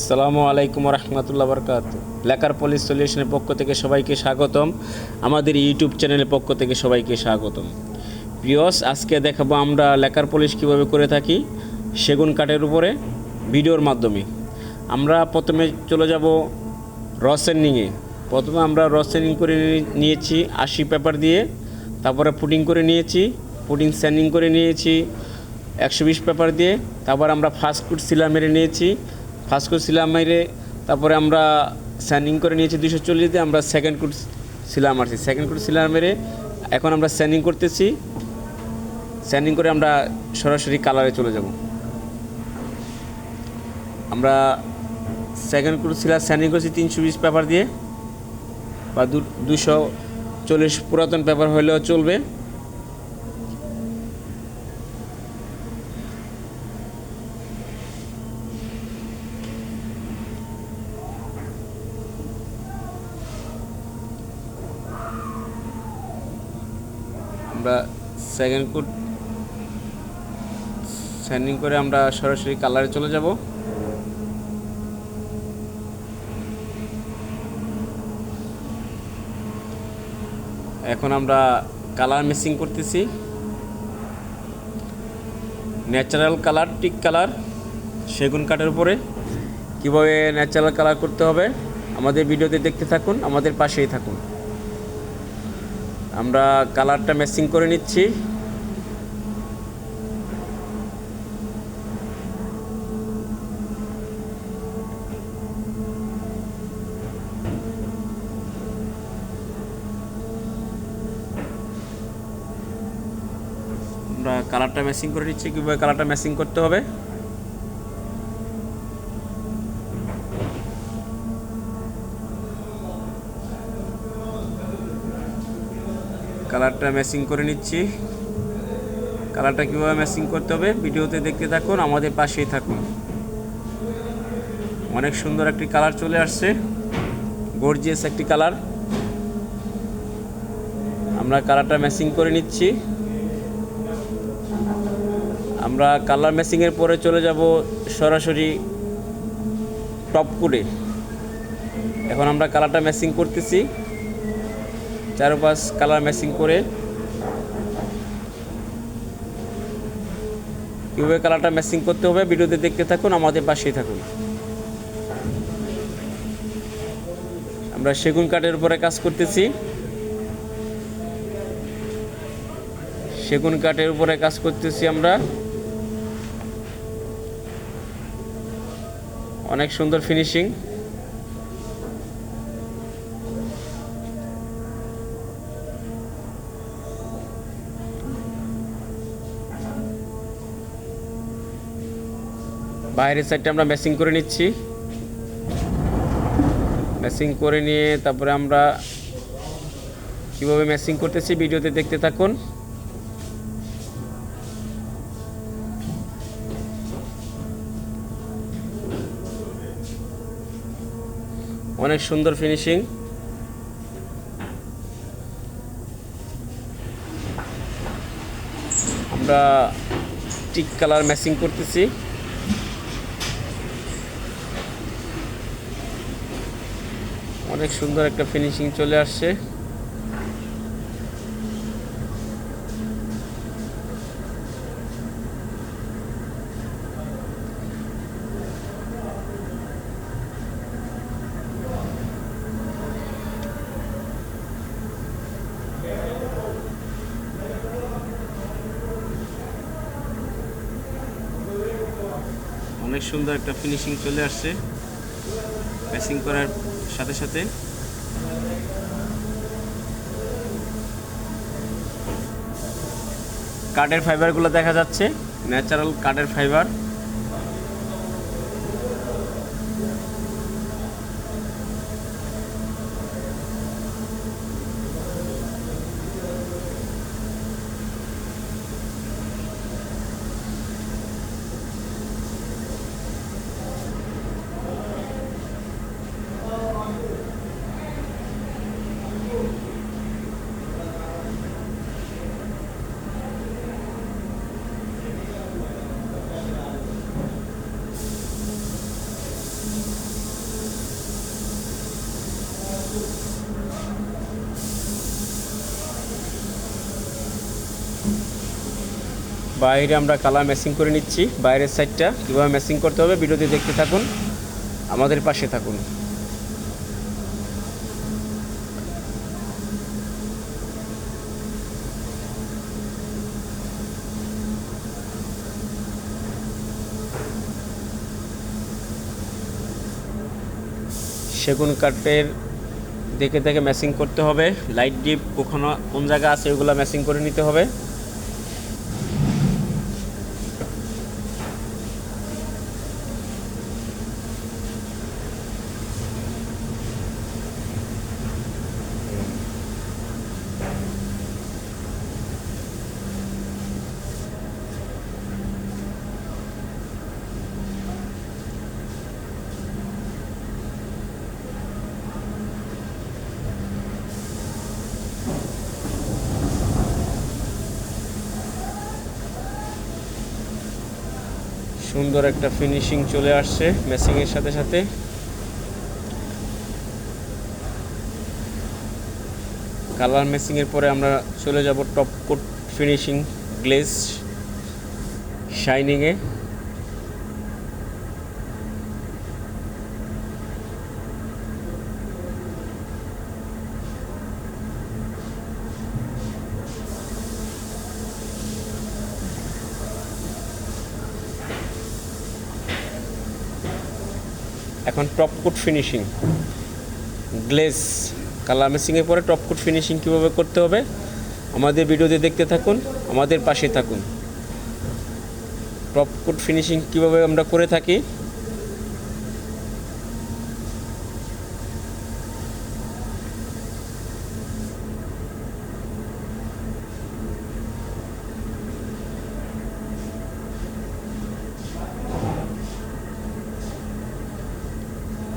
আসসালামু আলাইকুম রহমতুল্লাহ বরকাত। লেখার পুলিশ সলিউশনের পক্ষ থেকে সবাইকে স্বাগতম। আমাদের ইউটিউব চ্যানেলের পক্ষ থেকে সবাইকে স্বাগতম। প্রিয়স আজকে দেখাবো আমরা লেখার পুলিশ কীভাবে করে থাকি সেগুন কাঠের উপরে ভিডিওর মাধ্যমে। আমরা প্রথমে চলে যাব রসেনিংয়ে। প্রথমে আমরা রসেনিং করে নিয়েছি আশি পেপার দিয়ে। তারপরে পুডিং করে নিয়েছি, পুডিং স্যান্ডিং করে নিয়েছি একশো বিশ পেপার দিয়ে। তারপর আমরা ফাস্ট ফুড সিলা মেরে নিয়েছি। ফার্স্ট কুট সিলা মেরে তারপরে আমরা স্যান্ডিং করে নিয়েছি দুশো চল্লিশ আমরা সেকেন্ড কুট সিলা মারছি সেকেন্ড কুট সিলা মেরে এখন আমরা স্যান্ডিং করতেছি। স্যান্ডিং করে আমরা সরাসরি কালারে চলে যাব। আমরা সেকেন্ড কুট সিলা স্যান্ডিং করছি তিনশো বিশ পেপার দিয়ে, বা দুশো চল্লিশ পুরাতন পেপার হলেও চলবে আমরা সেকেন্ড কোট স্যান্ডিং করে আমরা সরাসরি কালারে চলে যাব। এখন আমরা কালার মিক্সিং করতেছি। ন্যাচারাল কালার টিক কালার সেগুন কাঠের উপরে। কীভাবে ন্যাচারাল কালার করতে হবে? আমাদের ভিডিওতে দেখতে থাকুন, আমাদের পাশেই থাকুন। আমরা কালারটা ম্যাচিং করে নিচ্ছি। আমরা কালারটা ম্যাচিং করে নিচ্ছি, কীভাবে কালারটা ম্যাচিং করতে হবে? কালারটা ম্যাচিং করে নিচ্ছি। কালারটা কীভাবে ম্যাচিং করতে হবে ভিডিওতে দেখতে থাকুন, আমাদের পাশেই থাকুন। অনেক সুন্দর একটি কালার চলে আসছে গর্জিয়াস একটি কালার। আমরা কালারটা ম্যাচিং করে নিচ্ছি। আমরা কালার ম্যাচিংয়ের পরে চলে যাব সরাসরি টপ কোডে। এখন আমরা কালারটা ম্যাচিং করতেছি। চারপাশ কালার ম্যাচিং করে কীভাবে কালারটা ম্যাচিং করতে হবে ভিডিওতে দেখতে থাকুন, আমাদের পাশেই থাকুন। আমরা সেগুন কাঠের উপরে কাজ করতেছি। সেগুন কাঠের উপরে কাজ করতেছি আমরা। অনেক সুন্দর ফিনিশিং বাইরের সাইডটা আমরা ম্যাচিং করে নিচ্ছি। ম্যাচিং করে নিয়ে তারপরে আমরা কীভাবে ম্যাচিং করতেছি ভিডিওতে দেখতে থাকুন। অনেক সুন্দর ফিনিশিং আমরা টিক কালার ম্যাচিং করতেছি। অনেক সুন্দর একটা ফিনিশিং চলে আসছে। অনেক সুন্দর একটা ফিনিশিং চলে আসছে। ম্যাচিং করার সাথে সাথে। কাঠের ফাইবারগুলো দেখা যাচ্ছে ন্যাচারাল কাঠের ফাইবার বাইরে আমরা কালার ম্যাচিং করে নিচ্ছি, বাইরের সাইডটা কীভাবে ম্যাচিং করতে হবে ভিডিওতে দেখতে থাকুন, আমাদের পাশে থাকুন। সেগুন কাঠের দেখে দেখে ম্যাচিং করতে হবে, লাইট ডিপ কখনো কোন জায়গা আছে ওগুলো ম্যাচিং করে নিতে হবে। সুন্দর একটা ফিনিশিং চলে আসছে ম্যাচিংয়ের সাথে সাথে। কালার ম্যাচিংয়ের পরে আমরা চলে যাব টপ কোট ফিনিশিং গ্লেজ শাইনিংয়ে এখন top coat finishing glaze colour মেসিংয়ের পরে টপ কোট ফিনিশিং কীভাবে করতে হবে? আমাদের ভিডিওতে দেখতে থাকুন, আমাদের পাশে থাকুন। টপ কোট ফিনিশিং কীভাবে আমরা করে থাকি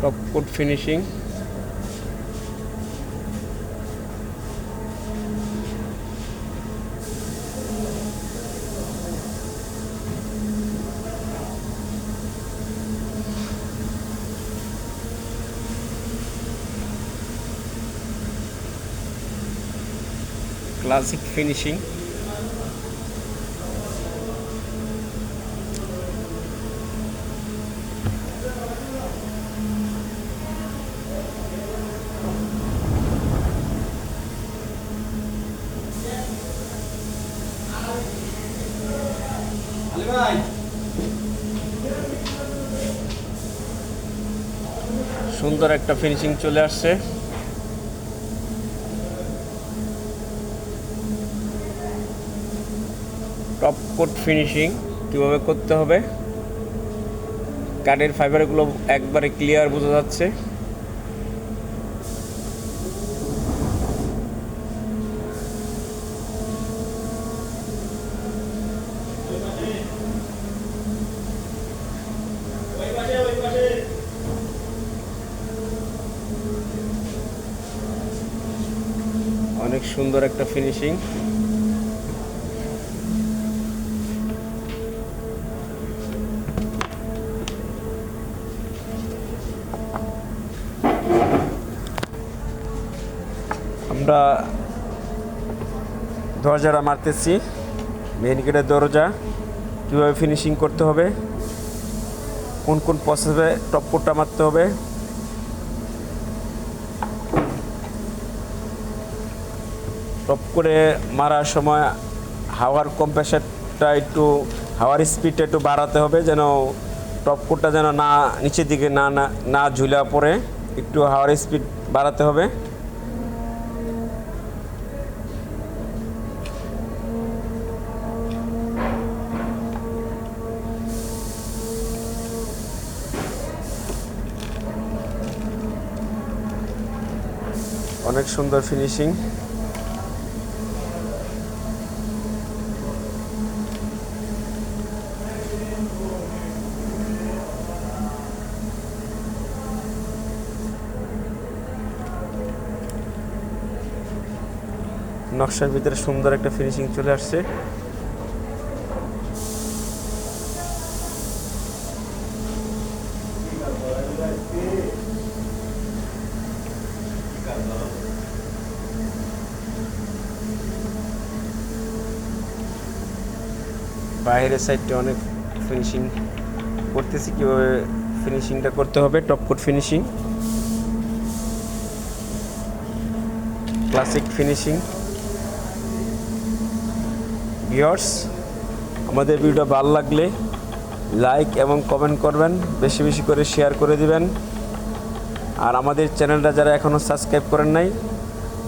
top coat finishing classic finishing সুন্দর একটা ফিনিশিং চলে আসছে। টপ কোট ফিনিশিং কীভাবে করতে হবে? কাঠের ফাইবারগুলো একবারে ক্লিয়ার বোঝা যাচ্ছে অনেক সুন্দর একটা ফিনিশিং আমরা দরজাটা মারতেছি। মেন গেটের দরজা। কীভাবে ফিনিশিং করতে হবে? কোন কোন প্রসেসে টপ কোটটা মারতে হবে? টপ করে মারার সময় হাওয়ার কম্প্রেসারটা একটু, হাওয়ার স্পিডটা একটু বাড়াতে হবে যেন টপ কোটটা যেন না, নিচের দিকে না না না ঝুলা পড়ে। একটু হাওয়ার স্পিড বাড়াতে হবে। অনেক সুন্দর ফিনিশিং নকশার ভিতরে সুন্দর একটা ফিনিশিং চলে আসছে। বাইরের সাইডটা অনেক ফিনিশিং করতেছি, কীভাবে ফিনিশিংটা করতে হবে top coat finishing classic finishing viewers আমাদের ভিডিওটা ভালো লাগলে লাইক এবং কমেন্ট করবেন, বেশি বেশি করে শেয়ার করে দিবেন। আর আমাদের চ্যানেলটা যারা এখনও সাবস্ক্রাইব করেন নাই,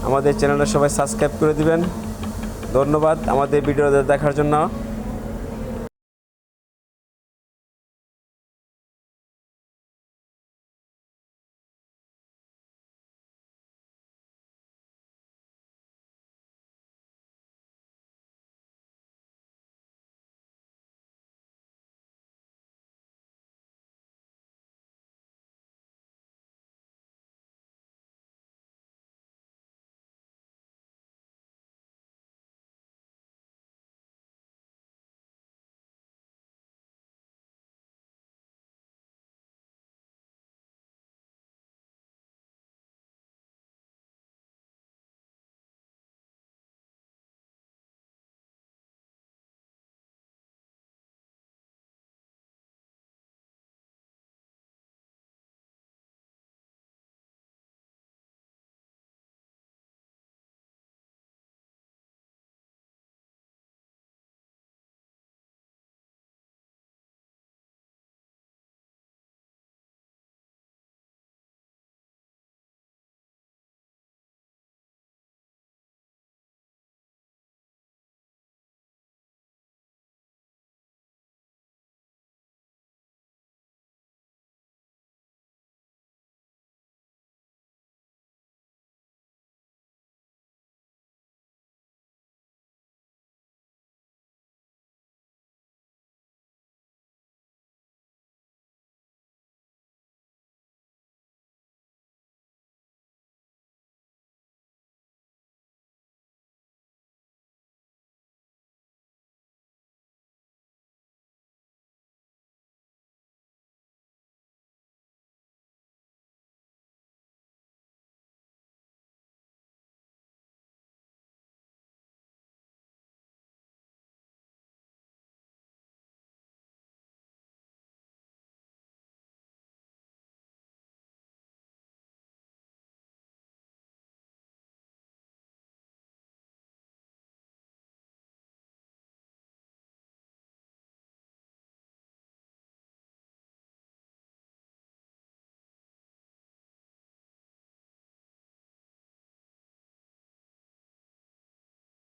আমাদের চ্যানেলটা সবাই সাবস্ক্রাইব করে দিবেন। ধন্যবাদ আমাদের ভিডিও দেখার জন্য।